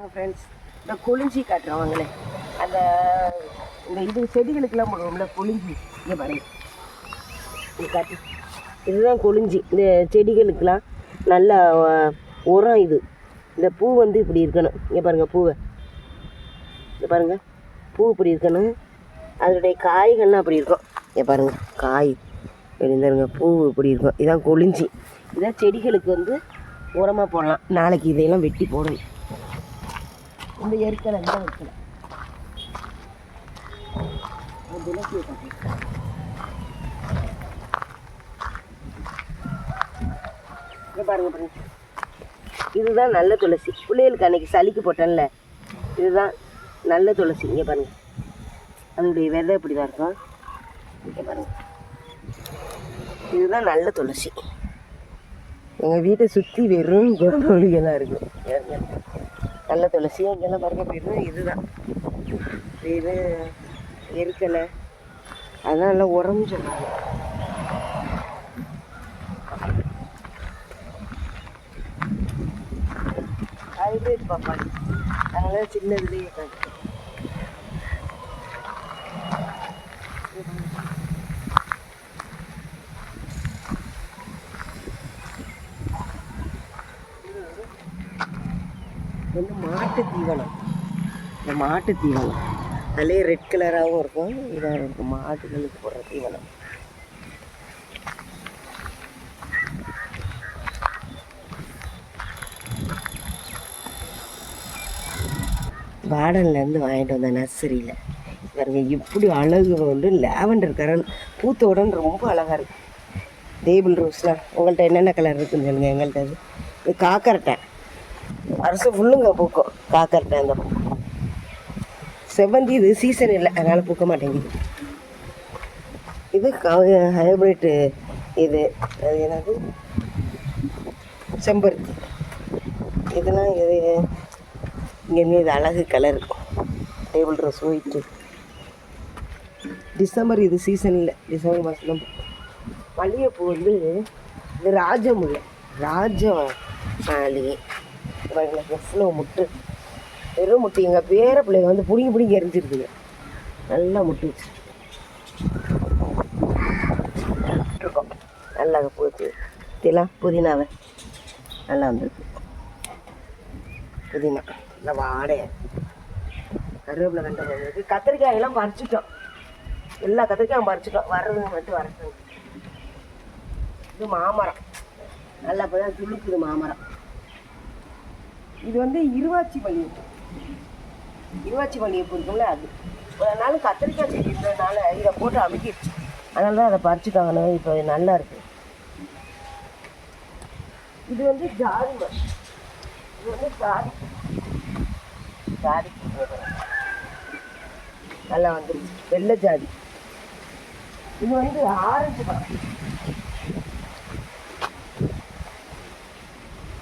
வாங்க ஃப்ரெண்ட்ஸ் இந்த கொளிஞ்சி காட்டுறவங்களே வாங்களே அந்த இந்த இது செடிகளுக்கெல்லாம் போடுவோம்ல கொளிஞ்சி இங்கே பாருங்க. இது காட்டு. இதுதான் கொளிஞ்சி இந்த செடிகளுக்கெல்லாம் நல்ல உரம் இது. இந்த பூ வந்து இப்படி இருக்கணும். இங்கே பாருங்கள் பூவை. இங்கே பாருங்கள் பூ இப்படி இருக்கணும். அதனுடைய காய்கள்லாம் அப்படி இருக்கும். இங்கே பாருங்கள் காய். எழுந்தாருங்க பூ இப்படி இருக்கும். இதான் கொளிஞ்சி இதான் செடிகளுக்கு வந்து உரமாக போடலாம். நாளைக்கு இதையெல்லாம் வெட்டி போடணும். இந்த எருக்கலை இந்த எருக்கலை பாருங்க பாருங்க. இதுதான் நல்ல துளசி. பிள்ளைகளுக்கு அன்னைக்கு சளிக்கு போட்டேன்ல. இதுதான் நல்ல துளசி. இங்கே பாருங்க. அதனுடைய விதை இப்படி தான் இருக்கும் இங்கே பாருங்க. இதுதான் நல்ல துளசி. எங்கள் வீட்டை சுற்றி வெறும் கோமொழிகளாக இருக்கும் நல்ல துளசி இங்கெல்லாம் மறக்க வெறும் இதுதான். இது இருக்கலை. அதெல்லாம் நல்லா உரம்னு சொல்லுவாங்க ஹைப்ரிட் பப்பாளி அதனால சின்ன இதுலேயே வந்து மாட்டு தீவனம். இந்த மாட்டு தீவனம். அதுலேயே ரெட் கலராகவும் இருக்கும். இதாக இருக்கும் மாட்டுகளுக்கு போடுற தீவனம். கார்டன்லேருந்து வாங்கிட்டு வந்தேன் நர்சரியில். பாருங்க இப்படி அழகு வந்து லேவண்டர் கரன் பூத்த உடனே ரொம்ப அழகாக இருக்குது டேபிள் ரோஸ்லாம் உங்கள்கிட்ட என்னென்ன கலர் இருக்குன்னு சொல்லுங்கள் எங்கள்கிட்ட அது காக்கரட்டை. அரசு ஃபுல்லுங்க பூக்கும். காக்கரட்டை அந்த செவ்வந்தி இது சீசன் இல்லை. அதனால் பூக்க மாட்டேங்குது. இது ஹைப்ரிட்டு இது. அது என்னது? செம்பருத்தி. இதெல்லாம் இது இங்கே இது அழகு colour table rose white December இது சீசன் இல்லை. டிசம்பர் மாதம் மல்லிகைப்பூ வந்து இது ராஜமுல்லை. ராஜ மாளிகை பாருங்க எவ்வளோ முட்டு. வெறும் முட்டு. எங்கள் பேர பிள்ளைங்க வந்து பிடிங்கி பிடிங்கி எரிஞ்சிருக்குங்க நல்லா முட்டு. இருக்கும் நல்லா போச்சு. திலாம் புதினாவை. நல்லா வந்துருக்கு. புதினா. நல்லா வாடையா கருவேப்பிலை கண்ட கத்திரிக்காய் கத்திரிக்காயெல்லாம் பறிச்சிட்டோம். எல்லா கத்திரிக்காயும் பறிச்சிட்டோம். வர்றதுங்க மட்டும் வரட்டும். இது மாமரம். நல்லா இப்போ துளுக்குது மாமரம். இது வந்து இருவாச்சி வலி இருவாச்சி மல்லிகைப்பூ இருக்கும்ல அது. அதனால கத்திரிக்காய் செடி இருந்ததுனால இதை போட்டு அமுக்கிடுச்சு. அதனால தான் அதை பறிச்சுட்டாங்கன்னு இப்போ நல்லா இருக்கு. இது வந்து ஜாதி மரம் இது வந்து ஜாதி. ஜாதி நல்லா வந்துருச்சு. வெள்ளை ஜாதி. இது வந்து ஆரஞ்சு மரம்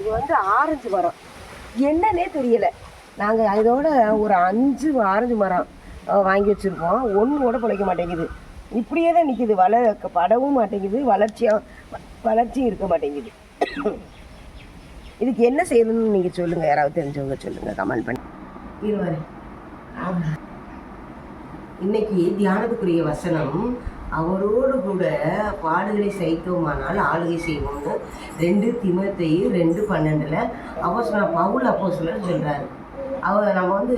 இது வந்து ஆரஞ்சு மரம் என்னன்னே தெரியல. நாங்கள் அதோட ஒரு அஞ்சு ஆரஞ்சு மரம் வாங்கி வச்சுருக்கோம். ஒன்று கூட பிழைக்க மாட்டேங்குது. இப்படியே தான் நிற்கிது வள படவும் மாட்டேங்குது. வளர்ச்சியாக வளர்ச்சியும் இருக்க மாட்டேங்குது. இதுக்கு என்ன செய்யணும்னு நீங்கள் சொல்லுங்கள் யாராவது தெரிஞ்சவங்க சொல்லுங்கள் கமெண்ட் பண்ணி. இருவாரு. ஆமாம் இன்னைக்கு தியானத்துக்குரிய வசனம் அவரோடு கூட பாடுகளை சைத்தோமானால் ஆளுகை செய்வோம்னு ரெண்டு திமத்தையும் ரெண்டு பன்னெண்டில். அப்போ பவுல் அப்போ சொல்கிறாரு அவர் நம்ம வந்து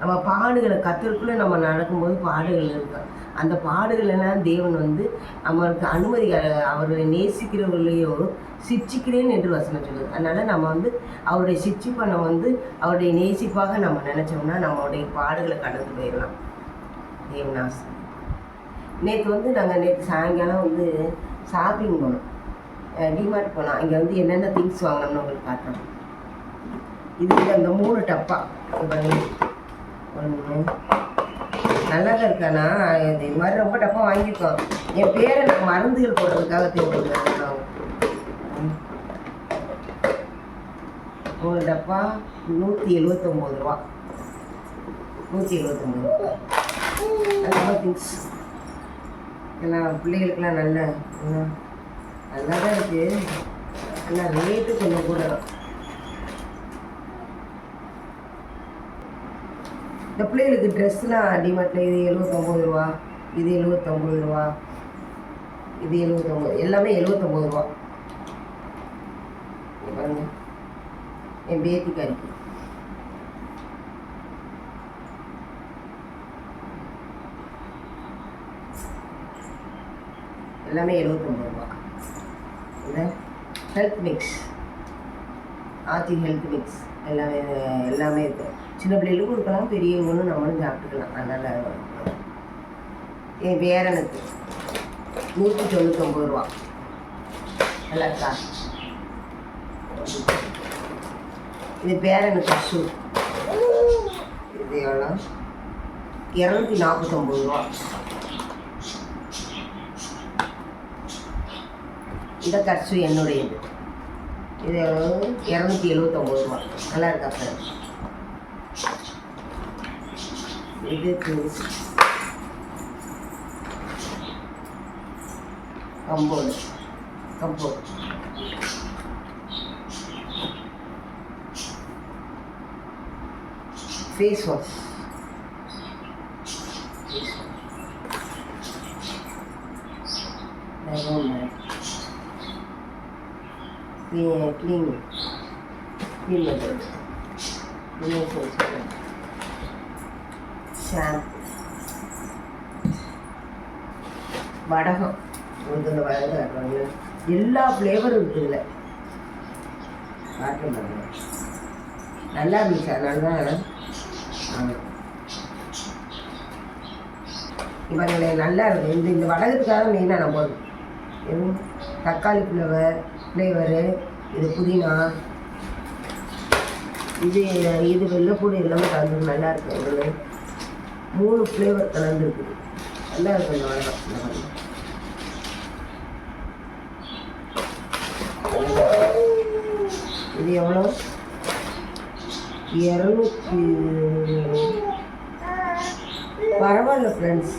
நம்ம பாடுகளை கத்தருக்குள்ளே நம்ம நடக்கும்போது பாடுகள் இருக்கும். அந்த பாடுகளெல்லாம் தேவன் வந்து நம்மளுக்கு அனுமதி அவரை நேசிக்கிறவர்களையோ சிச்சிக்கிறேன் என்று வசனம் சொல்லுது. அதனால் நம்ம வந்து அவருடைய சிச்சிப்பை வந்து அவருடைய நேசிப்பாக நம்ம நினச்சோம்னா நம்மளுடைய பாடுகளை கடந்து போயிடலாம். தேவனாஸ் நேற்று வந்து நாங்கள் நேற்று சாயங்காலம் வந்து ஷாப்பிங் போனோம். டிமார்ட் போனோம். இங்கே வந்து என்னென்ன திங்ஸ் வாங்கணும்னு உங்களுக்கு காட்டுறோம் இது வந்து அந்த மூணு டப்பா. ஒன்று நல்லா தான் இருக்கானா இது மாதிரி ரொம்ப டப்பா வாங்கியிருக்கோம். என் பேரை நான் மருந்துகள் போடுறதுக்காக தேவைப்படுறேன் மூணு டப்பா நூற்றி எழுபத்தொம்போது ரூபா. நூற்றி எழுபத்தொம்போது ரூபா திங்ஸ் எல்லாம் பிள்ளைகளுக்கெல்லாம் நல்ல நல்லா தான் இருக்குது ஆனால் ரேட்டு கொஞ்சம் கூட இந்த பிள்ளைகளுக்கு ட்ரெஸ்லாம் டிமார்ட்டில் இது எழுபத்தொம்பது ரூபா இது எழுபத்தொம்பது ரூபா இது எழுபத்தொம்பது எல்லாமே எழுபத்தொம்பது ரூபா. பாருங்க. என் பேத்திக்காரிக்கு. எல்லாமே எழுபத்தொம்பது ரூபா. இந்த health mix Aachi health mix எல்லாமே எல்லாமே இருக்கும் சின்ன பிள்ளைகளுக்கும் கொடுக்கலாம் பெரியவங்களும் நம்மளும் சாப்பிட்டுக்கலாம். அதனால் என் பேரனுக்கு நூற்றி தொண்ணூத்தொம்பது ரூபா. நல்லா இருக்கா? இது பேரனுக்கு ஷூ. இது எவ்வளோ? இரநூத்தி நாற்பத்தொம்பது ரூபா. இந்த கர்சு என்னுடையது. இது இரநூத்தி எழுபத்தொம்பது ரூபா நல்லா இருக்கா சார்? இது கம்போடு கம்போடு face wash clean clean clean பண்ணுறது ஷாம்பு வடகம். உங்களுக்கு வடகம் காட்டுவாங்க எல்லா ஃப்ளேவரும் இருக்குதுல பாருங்க நல்லா இருந்துச்சு அதனால தான் இவங்களே நல்லா இருக்குது இந்த இந்த வடகத்துக்காக மெயினாக எதுவும் தக்காளி ஃப்ளேவர் ஃப்ளேவரு இது புதினா இது இது வெள்ளைப்பூடி எல்லாமே கலந்து நல்லா இருக்கு மூணு ஃப்ளேவர் கலந்துருக்குது நல்லா இருக்கு இந்த வடகம் இது எவ்வளோ? இரநூத்தி பரவாயில்ல ஃப்ரெண்ட்ஸ்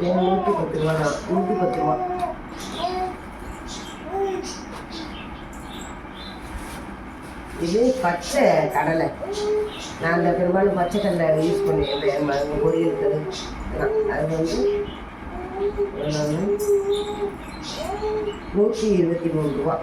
நூற்றி பத்து ரூபா தான். நூற்றி பத்து ரூபா. இது பச்சை கடலை. நான் அந்த பெரும்பாலும் பச்சை கடலை யூஸ் பண்ணுவேன் பொரியலுக்கு அது வந்து நூற்றி இருபத்தி மூணு ரூபா.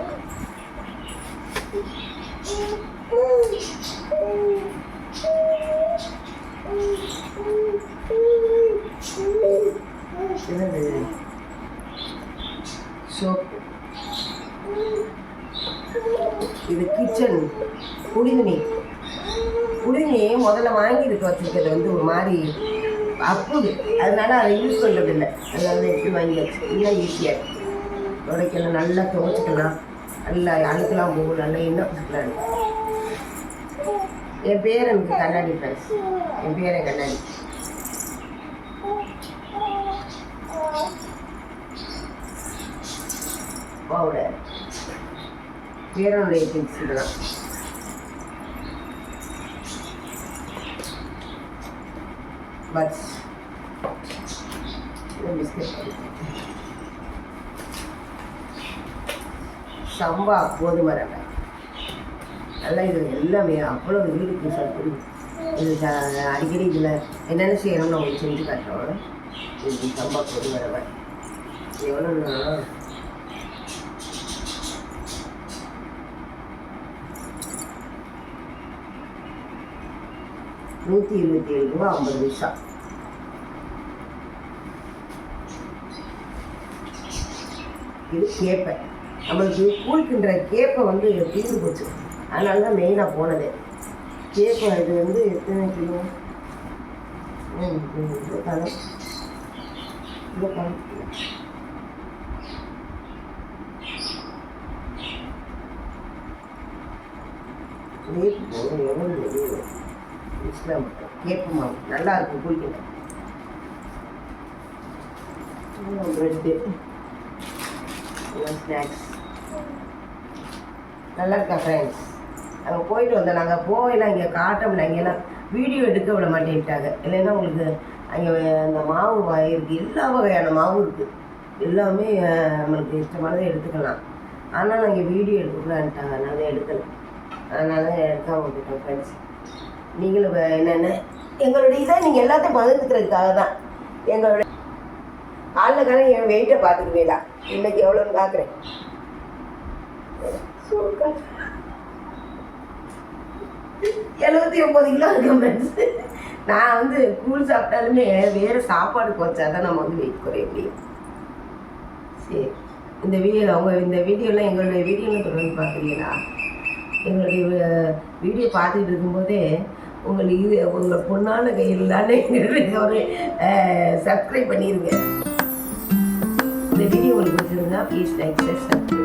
சோப்பு. இது கிச்சன். குடிநீ குடிநீ முதல்ல வாங்கி இருக்க வந்து ஒரு மாதிரி அப்புது. அதனால அதை யூஸ் பண்ணுறது இல்லை அதனால தான் எப்படி வாங்கியாச்சு இன்னும் ஈஸியாக உடைக்கலாம் நல்லா துவைச்சிக்கலாம். நல்லா அழுக்கலாம் போகும் நல்லா எண்ணெய் பிடிக்கலாம் என் பேர் எனக்கு கண்ணாடி ஃப்ரெண்ட்ஸ் என் பேர் கண்ணாடி. பவுடர் பேரனுடைய திங்ஸ் தான் பஸ் சம்பா கோதுமை ரவை. நல்லா இது எல்லாமே அவ்வளோ வீடுக்கு சத்து இது அடிக்கடி இதில் என்னென்ன செய்யணும்னு உங்களுக்கு செஞ்சு காட்டுறோம் இது சம்பா கோதுமை ரவை. எவ்வளோ நூற்றி இருபத்தி ஏழு ரூபா ஐம்பது பைசா. இது கேப்பை. நம்மளுக்கு கூழ்கின்ற கேப்பை வந்து தீர்ந்து போச்சு. அதனால தான் மெயினாக போனது. கேப்பை இது வந்து எத்தனை கிலோ? ம், ம், இது பழம் இது பழம் நேற்று எவ்வளோ வெளியே இஸ்லாம் கேப்பு மாவு நல்லா இருக்கும் குடிக்கல ப்ரெட்டு ஸ்நாக்ஸ் நல்லா இருக்கா ஃப்ரெண்ட்ஸ் அங்கே போயிட்டு வந்தோம் நாங்கள் போகலாம் இங்கே காட்ட முடியல இங்கெல்லாம் வீடியோ எடுக்க விட மாட்டேன்ட்டாங்க. இல்லைன்னா உங்களுக்கு அங்கே அந்த மாவு இருக்குது எல்லா வகையான மாவும் இருக்குது எல்லாமே நம்மளுக்கு இஷ்டமானதை எடுத்துக்கலாம். ஆனால் நாங்கள் வீடியோ எடுக்கலான்ட்டாங்க அதனால எடுக்கலை அதனால தான் எடுக்காம விட்டுட்டோம் ஃப்ரெண்ட்ஸ் நீங்களும் என்னென்ன? எங்களுடைய இதை நீங்கள் எல்லாத்தையும் பகிர்ந்துக்கிறதுக்காக தான். எங்களுடைய காலில் என் வெயிட்டை பார்த்துக்குவீங்களா இன்னைக்கு எவ்வளோன்னு பார்க்குறேன். எழுபத்தி ஒம்பது கிலோ இருக்கேன் ஃப்ரெண்ட்ஸ் நான் வந்து கூழ் சாப்பிட்டாலுமே வேறு சாப்பாடு குறைச்சா தான் நம்ம வந்து வெயிட் குறைய முடியும் சரி. இந்த வீடியோ அவங்க இந்த வீடியோலாம் எங்களுடைய வீடியோலாம் தொடர்ந்து பார்க்குறீங்களா? எங்களுடைய வீடியோ பார்த்துக்கிட்டு இருக்கும்போதே உங்கள் இது உங்கள் பொண்ணான கையில் தானே ஒரு சப்ஸ்கிரைப் பண்ணிடுங்க இந்த வீடியோ உங்களுக்கு பிடிச்சிருந்தா ப்ளீஸ் லைக் சப்ஸ்கிரைப்